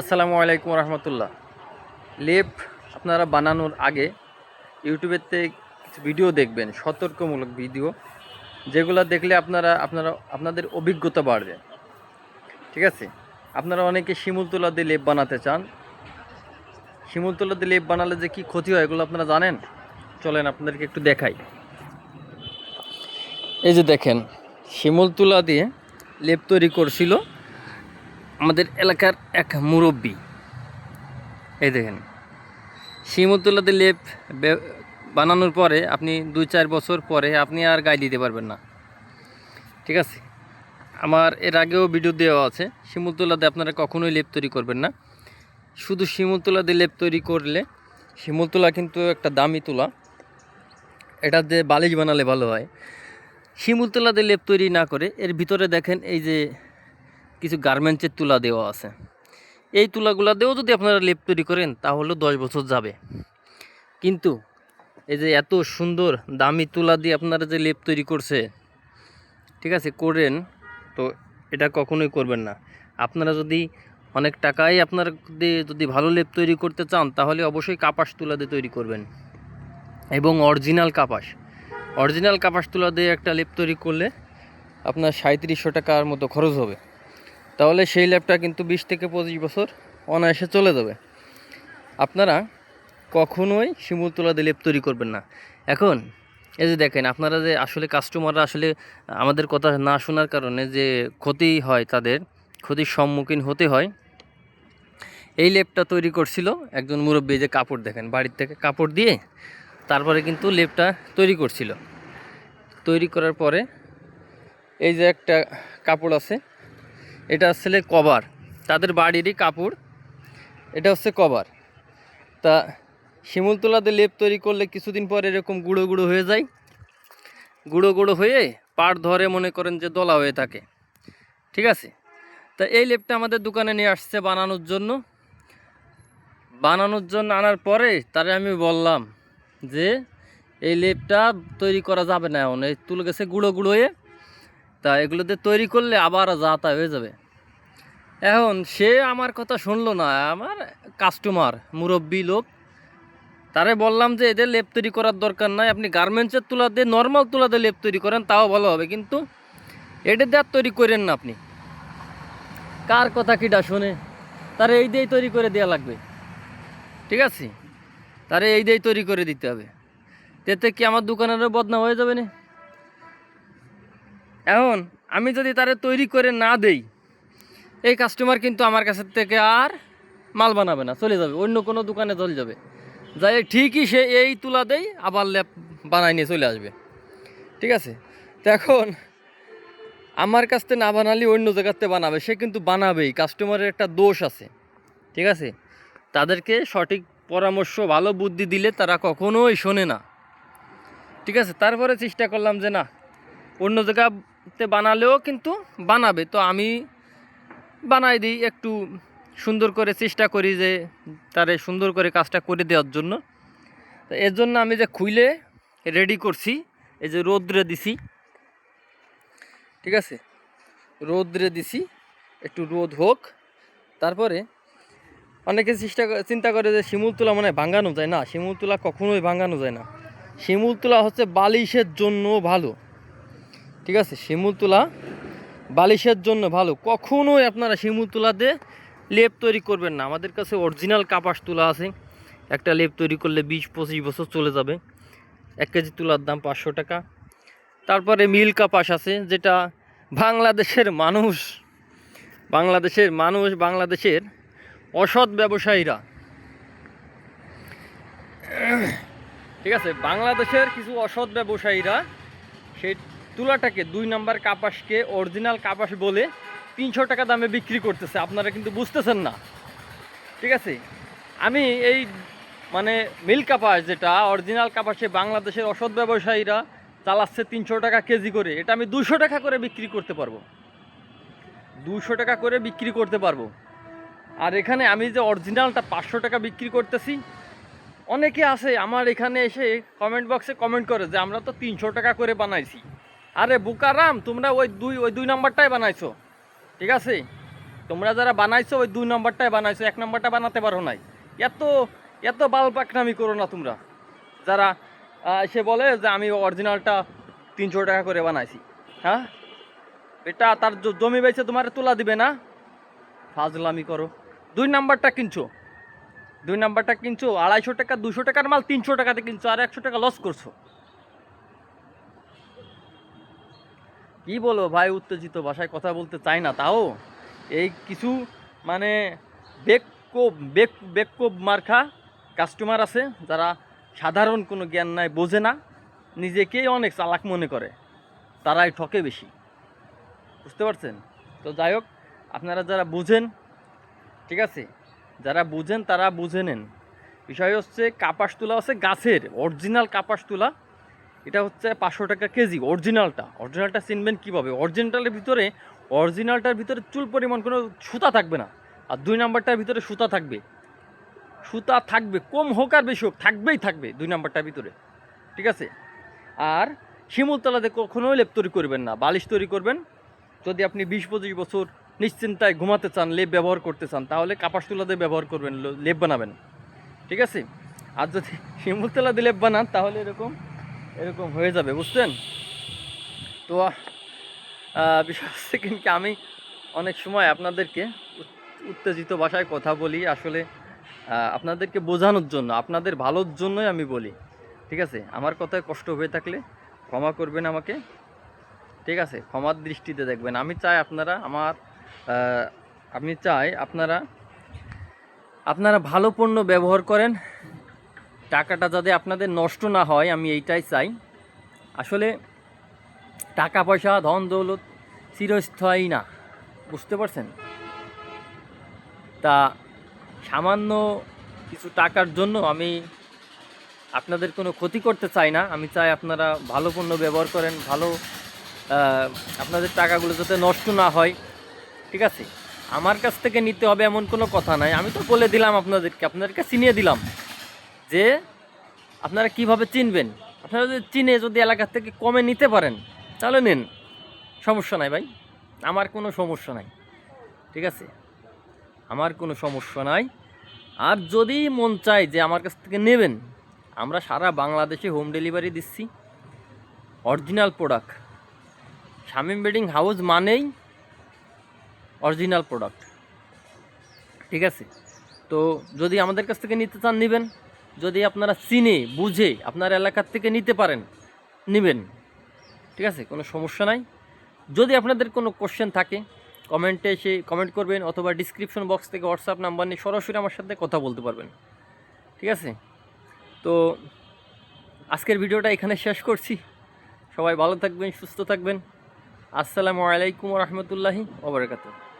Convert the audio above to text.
আসসালামু আলাইকুম রহমতুল্লাহ। লেপ আপনারা বানানোর আগে ইউটিউবেতে কিছু ভিডিও দেখবেন, সতর্কমূলক ভিডিও, যেগুলো দেখলে আপনারা আপনারা, আপনাদের অভিজ্ঞতা বাড়বে। ঠিক আছে? আপনারা অনেকে শিমুল তুলা দিয়ে লেপ বানাতে চান। শিমুল তুলা দিয়ে লেপ বানালে যে কী ক্ষতি হয় এগুলো আপনারা জানেন? চলেন আপনাদেরকে একটু দেখাই। এই যে দেখেন, শিমুল তুলা দিয়ে লেপ তৈরি করছিল। আমাদের এলাকার এক মুরব্বী। এই দেখেন শিমুলতুল্লাতে লেপ বানানোর পরে আপনি দুই চার বছর পরে আপনি আর গায়ে দিতে পারবেন না। ঠিক আছে? আমার এর আগেও ভিডিও দেওয়া আছে শিমুলতুলাতে আপনারা কখনোই লেপ তৈরি করবেন না। শুধু শিমুলতুলা দিয়ে লেপ তৈরি করলে, শিমুলতুলা কিন্তু একটা দামি তুলা। এটা দিয়ে বালিশ বানালে ভালো হয়। শিমুলতুলা দিয়ে লেপ তৈরি না করে, এর ভিতরে দেখেন এই যে কিছু গার্মেন্টসের তুলা দেওয়া আছে। এই তুলাগুলা দিয়েও যদি আপনারা লেপ তৈরি করেন, তাহলে দশ বছর যাবে। কিন্তু এই যে এত সুন্দর দামি তুলা দিয়ে আপনারা যে লেপ তৈরি করছে, ঠিক আছে, করেন, তো এটা কখনোই করবেন না। আপনারা যদি অনেক টাকাই আপনার দিয়ে যদি ভালো লেপ তৈরি করতে চান, তাহলে অবশ্যই কাপাস তুলা দিয়ে তৈরি করবেন। এবং অরিজিনাল কাপাস। অরিজিনাল কাপাস তুলা দিয়ে একটা লেপ তৈরি করলে আপনার সাঁত্রিশশো টাকার মতো খরচ হবে। তাহলে সেই ল্যাবটা কিন্তু বিশ থেকে পঁচিশ বছর অনায়াসে চলে যাবে। আপনারা কখনোই শিমুল তোলা দিয়ে লেপ তৈরি করবেন না। এখন, এই যে দেখেন, আপনারা যে আসলে কাস্টমাররা আসলে আমাদের কথা না শোনার কারণে যে ক্ষতি হয় তাদের, ক্ষতির সম্মুখীন হতে হয়। এই লেপটা তৈরি করছিল একজন মুরব্বী যে কাপড় দেখেন, বাড়ির থেকে কাপড় দিয়ে তারপরে কিন্তু লেপটা তৈরি করছিল। তৈরি করার পরে এই যে একটা কাপড় আছে এটা আসলে কভার। তাদের বাড়িরই কাপড়। এটা হচ্ছে কভার। তা শিমুল তোলাতে লেপ তৈরি করলে কিছুদিন পর এরকম গুঁড়ো গুঁড়ো হয়ে যায়। গুঁড়ো গুঁড়ো হয়ে পাড় ধরে মনে করেন যে দলা হয়ে থাকে। ঠিক আছে? তা এই লেপটা আমাদের দোকানে নিয়ে আসছে বানানোর জন্য। বানানোর জন্য আনার পরে তারে আমি বললাম যে এই লেপটা তৈরি করা যাবে না এখন। এই তুলে গেছে গুঁড়ো গুঁড়ো হয়ে। তা এগুলোতে তৈরি করলে আবার যা তা হয়ে যাবে। এখন সে আমার কথা শুনলো না, আমার কাস্টমার মুরব্বী লোক। তারে বললাম যে, এদের লেপ তৈরি করার দরকার নাই, আপনি গার্মেন্টসের তুলা দিয়ে নর্মাল তুলা দিয়ে লেপ তৈরি করেন, তাও ভালো হবে। কিন্তু এটা দিয়ে তৈরি করেন না আপনি। কার কথা কিটা শুনে? তারে এই দিয়েই তৈরি করে দেওয়া লাগবে। ঠিক আছে? তারে এই দিয়েই তৈরি করে দিতে হবে। তেতে কি আমার দোকানেরও বদনাম হয়ে যাবে না? এখন আমি যদি তারে তৈরি করে না দেই এই কাস্টমার কিন্তু আমার কাছের থেকে আর মাল বানাবে না, চলে যাবে, অন্য কোনো দোকানে চলে যাবে। যাই ঠিকই সে এই তুলা দেই, আবার ল্যাপ বানাই নিয়ে চলে আসবে। ঠিক আছে? তো এখন আমার কাছ থেকে না বানালে অন্য জায়গাতে বানাবে, সে কিন্তু বানাবেই কাস্টমারের একটা দোষ আছে। ঠিক আছে? তাদেরকে সঠিক পরামর্শ, ভালো বুদ্ধি দিলে তারা কখনোই শোনে না। ঠিক আছে? তারপরে চেষ্টা করলাম যে না, অন্য জায়গাতে বানালেও কিন্তু বানাবে। তো আমি বানাই দিই, একটু সুন্দর করে চেষ্টা করি যে তারে সুন্দর করে কাজটা করে দেওয়ার জন্য। তো এর জন্য আমি যে খুইলে রেডি করছি, এই যে রোদ্রে দিছি। ঠিক আছে? রোদ্রে দিছি, একটু রোদ হোক। তারপরে অনেকে চেষ্টা চিন্তা করে যে শিমুল তুলা মানে ভাঙানো যায় না। শিমুল তুলা কখনোই ভাঙানো যায় না। শিমুল তুলা হচ্ছে বালিশের জন্য ভালো। ঠিক আছে? শিমুল তুলা বালিশের জন্য ভালো। কখনোই আপনারা শিমুল তুলা দিয়ে লেপ তৈরি করবেন না। আমাদের কাছে অরিজিনাল কাপাস তুলা আছে। একটা লেপ তৈরি করলে বিশ পঁচিশ বছর চলে যাবে। এক কেজি তুলার দাম পাঁচশো টাকা। তারপরে মিল কাপাস আছে, যেটা বাংলাদেশের মানুষ বাংলাদেশের মানুষ, বাংলাদেশের অসৎ ব্যবসায়ীরা। ঠিক আছে, বাংলাদেশের কিছু অসৎ ব্যবসায়ীরা সেই তুলাটাকে দুই নাম্বার কাপাসকে অরিজিনাল কাপাস বলে তিনশো টাকা দামে বিক্রি করতেছে। আপনারা কিন্তু বুঝতেছেন না। ঠিক আছে? আমি এই মানে মিল কাপাস যেটা অরিজিনাল কাপাসে বাংলাদেশের অসৎ ব্যবসায়ীরা চালাচ্ছে তিনশো টাকা কেজি করে, এটা আমি দুশো টাকা করে বিক্রি করতে পারব। দুশো টাকা করে বিক্রি করতে পারব। আর এখানে আমি যে অরিজিনালটা পাঁচশো টাকা বিক্রি করতেছি, অনেকে আছে আমার এখানে এসে কমেন্ট বক্সে কমেন্ট করে যে আমরা তো তিনশো টাকা করে বানাইছি। আরে বুকারাম তোমরা ওই দুই ওই দুই নাম্বারটাই বানাইছো। ঠিক আছে? তোমরা যারা বানাইছো, ওই দুই নম্বরটাই বানাইছো। এক নম্বরটা বানাতে পারো নাই। এত এত বাল পাকনামি করো না তোমরা। যারা সে বলে যে আমি অরিজিনালটা তিনশো টাকা করে বানাইছি। হ্যাঁ? এটা তার জমি বেচে তোমার তোলা দিবে না? ফাজলামি করো। দুই নাম্বারটা কিনছো? দুই নাম্বারটা কিনছো? আড়াইশো টাকা, দুশো টাকার মাল তিনশো টাকাতে কিনছো, আর একশো টাকা লস করছ। কি বলব ভাই, উত্তেজিত ভাষায় কথা বলতে চাই না, তাও? এই কিছু মানে বেককোপ বেক বেককোপ মার্খা কাস্টমার আছে, যারা সাধারণ কোনো জ্ঞান নাই, বোঝে না, নিজেকেই অনেক চালাক মনে করে, তারাই ঠকে বেশি। বুঝতে পারছেন? তো যাই হোক, আপনারা যারা বুঝেন, ঠিক আছে? যারা বুঝেন, তারা বুঝে নেন। বিষয় হচ্ছে কাপাস তুলা হচ্ছে গাছের অরিজিনাল কাপাস তুলা এটা হচ্ছে পাঁচশো টাকা কেজি অরিজিনালটা অরিজিনালটা চিনবেন কীভাবে? অরিজিনালটার ভিতরে অরিজিনালটার ভিতরে চুল পরিমাণ কোনো সুতা থাকবে না। আর দুই নাম্বারটার ভিতরে সুতা থাকবে। সুতা থাকবে, কম হোক আর বেশি হোক, থাকবেই থাকবে দুই নাম্বারটার ভিতরে। ঠিক আছে? আর শিমুলতলাতে কখনোই লেপ তৈরি করবেন না, বালিশ তৈরি করবেন। যদি আপনি বিশ পঁচিশ বছর নিশ্চিন্তায় ঘুমাতে চান, লেপ ব্যবহার করতে চান, তাহলে কাপাস তুলাতে ব্যবহার করবেন লেপ বানাবেন। ঠিক আছে? আর যদি শিমুলতলাতে লেপ বানান, তাহলে এরকম এরকম হয়ে যাবে, বুঝছেন? তো বিষয় হচ্ছে কিন্তু আমি অনেক সময় আপনাদেরকে উত- উত্তেজিত ভাষায় কথা বলি, আসলে আপনাদেরকে বোঝানোর জন্য, আপনাদের ভালোর জন্যই আমি বলি, ঠিক আছে? আমার কথায় কষ্ট হয়ে থাকলে ক্ষমা করবেন আমাকে, ঠিক আছে? ক্ষমার দৃষ্টিতে দেখবেন। আমি চাই আপনারা আমার আমি চাই আপনারা আপনারা ভালো পণ্য ব্যবহার করেন টাকাটা যাতে আপনাদের নষ্ট না হয়, আমি এইটাই চাই। আসলে টাকা পয়সা, ধন দৌলত চিরস্থায়ী না, বুঝতে পারছেন? তা সামান্য কিছু টাকার জন্য আমি আপনাদের কোনো ক্ষতি করতে চাই না। আমি চাই আপনারা ভালো পণ্য ব্যবহার করেন, ভালো আপনাদের টাকাগুলো যাতে নষ্ট না হয়, ঠিক আছে? আমার কাছ থেকে নিতে হবে এমন কোনো কথা নাই। আমি তো বলে দিলাম আপনাদেরকে আপনাদেরকে চিনিয়ে দিলাম। যে আপনারা কীভাবে চিনবেন? আপনারা যদি চিনে যদি এলাকার থেকে কমে নিতে পারেন, তাহলে নিন। সমস্যা নাই ভাই। আমার কোনো সমস্যা নাই। ঠিক আছে? আমার কোনো সমস্যা নাই। আর যদি মন চায় যে আমার কাছ থেকে নেবেন, আমরা সারা বাংলাদেশে হোম ডেলিভারি দিচ্ছি। Original product Shamim bedding house মানেই অরিজিনাল প্রোডাক্ট ঠিক আছে? তো যদি আমাদের কাছ থেকে নিতে চান, নেবেন। যদি আপনারা চিনে, বুঝে আপনার এলাকার থেকে নিতে পারেন, নেবেন। ঠিক আছে? কোনো সমস্যা নাই। যদি আপনাদের কোনো কোশ্চেন থাকে কমেন্টে এসে কমেন্ট করবেন অথবা ডিসক্রিপশন বক্স থেকে হোয়াটসঅ্যাপ নাম্বার নিয়ে সরাসরি আমার সাথে কথা বলতে পারবেন। ঠিক আছে? তো আজকের ভিডিওটা এখানে শেষ করছি। সবাই ভালো থাকবেন, সুস্থ থাকবেন। আসসালামু আলাইকুম রহমতুল্লাহি ওবরাকাতুহ